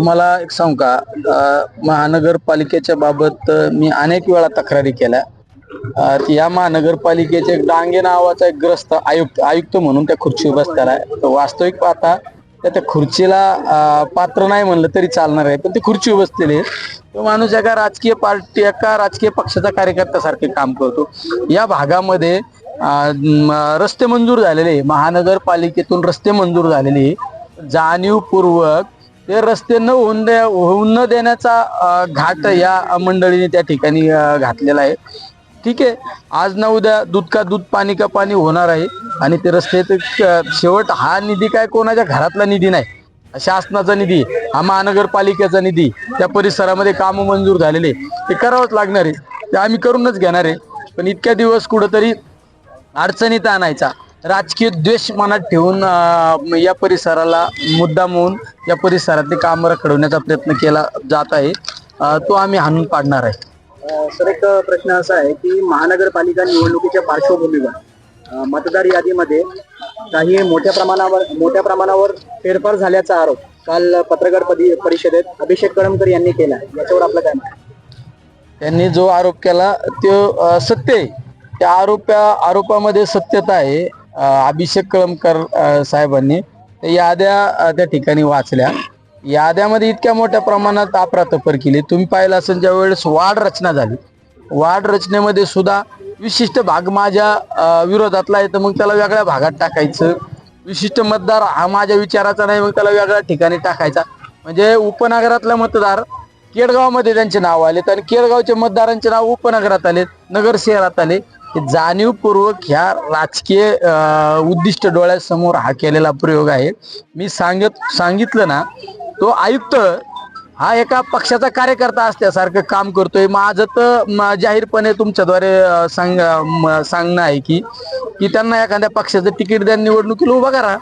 तुम्हाला एक सांगू का? अं, महानगरपालिकेच्या बाबत अं, मी अनेक वेळा तक्रारी केल्या. अं, या महानगरपालिकेचे एक डांगे नावाचा एक ग्रस्त आयुक्त आयुक्त म्हणून त्या खुर्चीवर बसलेला आहे. तर वास्तविक पाहता त्या त्या खुर्चीला अं, पात्र नाही म्हणलं तरी चालणार आहे पण ते खुर्चीवर बसलेले आहेत. तो माणूस एका राजकीय पार्टी एका राजकीय पक्षाचा कार्यकर्त्यासारखे काम करतो. या भागामध्ये म, रस्ते मंजूर झालेले महानगरपालिकेतून रस्ते मंजूर झालेले जाणीवपूर्वक ते रस्ते न होऊन दे होऊन न देण्याचा घाट या मंडळीने त्या ठिकाणी घातलेला आहे. ठीक आहे. आज ना उद्या दूध का दूध पाणी का पाणी होणार आहे. आणि ते रस्ते ते शेवट हा निधी काय कोणाच्या घरातला निधी नाही. शासनाचा निधी हा महानगरपालिकेचा निधी त्या परिसरामध्ये काम मंजूर झालेले. ते करावंच लागणार आहे. ते आम्ही करूनच घेणार आहे. पण इतक्या दिवस कुठंतरी अडचणीत आणायचा. राजकीय द्वेष मनात ठेवून अं, या परिसराला मुद्दाम होऊन या परिसरातले काम रखडवण्याचा प्रयत्न केला जात आहे. अं, तो आम्ही हाणून पाडणार आहे. सर एक प्रश्न असा आहे की महानगरपालिका निवडणुकीच्या पार्श्वभूमीवर अ, मतदार यादीमध्ये काही मोठ्या प्रमाणावर मोठ्या प्रमाणावर फेरफार झाल्याचा आरोप काल पत्रकार पदी- परिषदेत अभिषेक कळमकर यांनी केला याच्यावर आपलं काय मत आहे? त्यांनी जो आरोप केला तो अं, सत्य आहे. त्या आरोपा आरोपामध्ये सत्यता आहे. अभिषेक कळमकर साहेबांनी त्या याद्या त्या ठिकाणी वाचल्या. याद्यामध्ये इतक्या मोठ्या प्रमाणात आपरातपर केली. तुम्ही पाहिलं असेल ज्या वेळेस वाढ रचना झाली. वाढ रचनेमध्ये सुद्धा विशिष्ट भाग माझ्या विरोधातला आहे. तर मग त्याला वेगळ्या भागात टाकायचं. विशिष्ट मतदार हा माझ्या विचाराचा नाही. मग त्याला वेगळ्या ठिकाणी टाकायचा. म्हणजे उपनगरातला मतदार केडगावमध्ये त्यांचे नाव आलेत आणि केडगावच्या मतदारांचे नाव उपनगरात आलेत नगर शहरात आले. हे जाणीवपूर्वक ह्या राजकीय उद्दिष्ट डोळ्यासमोर हा केलेला प्रयोग आहे. मी सांगत सांगितलं ना तो आयुक्त हा एका पक्षाचा कार्यकर्ता असल्यासारखं काम करतोय. माझं तर जाहीरपणे तुमच्याद्वारे सांग म- सांगणं आहे की की त्यांना एखाद्या पक्षाचं तिकीट द्या निवडणुकीला उभा करा.